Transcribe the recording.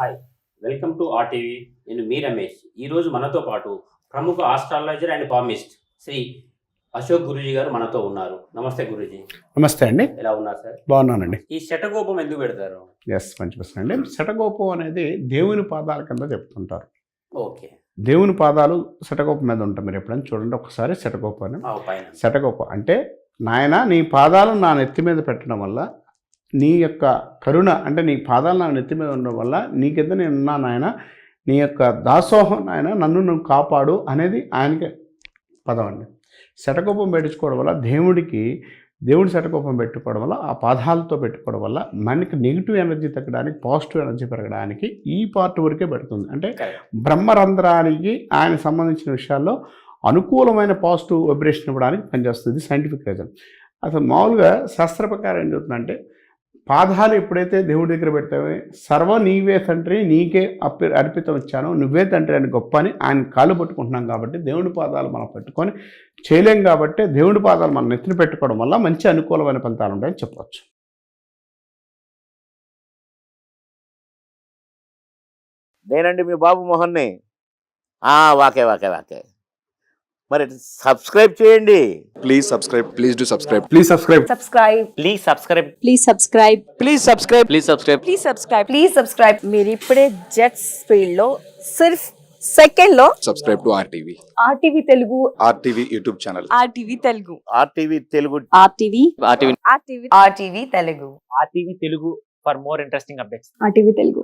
Hi welcome to RTV నేను మీ రమేష్. ఈరోజు మనతో పాటు ప్రముఖ astrologer and palmist Shri Ashok Guruji గారు మనతో ఉన్నారు. నమస్తే గురూజీ. నమస్తే అండి. ఎలా ఉన్నారు సార్? బాగున్నానండి. ఈ శటకోపం ఎందుకు పెడతారు? ఎస్ మంచి ప్రశ్న అండి. శటగోపం అనేది దేవుని పాదాల కింద చెప్తుంటారు. ఓకే. దేవుని పాదాలు శటగోపం మీద ఉంటాయి. మీరు ఎప్పుడైనా చూడండి ఒకసారి శటగోపం ఆ పైన. శటగోపం అంటే నాయన నీ పాదాలు నా నెత్తి మీద పెట్టడం వల్ల నీ యొక్క కరుణ అంటే నీ పాదాలు నా నెత్తి మీద ఉండడం వల్ల నీ కింద నేను ఉన్నా నాయన? నీ యొక్క దాసోహం నాయన నన్ను నువ్వు కాపాడు అనేది ఆయనకి పదం అండి. శటకోపం పెట్టించుకోవడం వల్ల దేవుడికి దేవుడి శటకోపం పెట్టుకోవడం వల్ల ఆ పాదాలతో పెట్టుకోవడం వల్ల మనకి నెగిటివ్ ఎనర్జీ తగ్గడానికి పాజిటివ్ ఎనర్జీ పెరగడానికి ఈ పార్ట్ వరకే పెడుతుంది. అంటే బ్రహ్మరంధ్రానికి ఆయన సంబంధించిన విషయాల్లో అనుకూలమైన పాజిటివ్ వైబ్రేషన్ ఇవ్వడానికి పనిచేస్తుంది. Scientific reason. అసలు మామూలుగా శాస్త్ర ప్రకారం ఏం చెప్తుందంటే పాదాలు ఎప్పుడైతే దేవుడి దగ్గర పెడతావో సర్వ నీవే తండ్రి నీకే అప్పి అర్పితం ఇచ్చాను నువ్వే తండ్రి అని గొప్ప అని ఆయన కాళ్ళు పట్టుకుంటున్నాం కాబట్టి దేవుడి పాదాలు మనం పెట్టుకొని చేయలేం కాబట్టి దేవుడి పాదాలు మనం నెత్తిన పెట్టుకోవడం వల్ల మంచి అనుకూలమైన ఫలితాలు ఉంటాయని చెప్పవచ్చు. నేనండి మీ బాబు మోహన్ని. వాకే వాకే వాకే. మరి సబ్స్క్రైబ్ చేయండి please subscribe please do subscribe please subscribe subscribe please subscribe please subscribe please subscribe please subscribe please subscribe please subscribe మీరు ఇప్పుడే జెట్ స్పీడ్లో సిర్ఫ్ సెకండ్లో subscribe to RTV RTV Telugu RTV YouTube channel RTV Telugu RTV Telugu RTV RTV RTV RTV Telugu RTV Telugu for more interesting updates RTV Telugu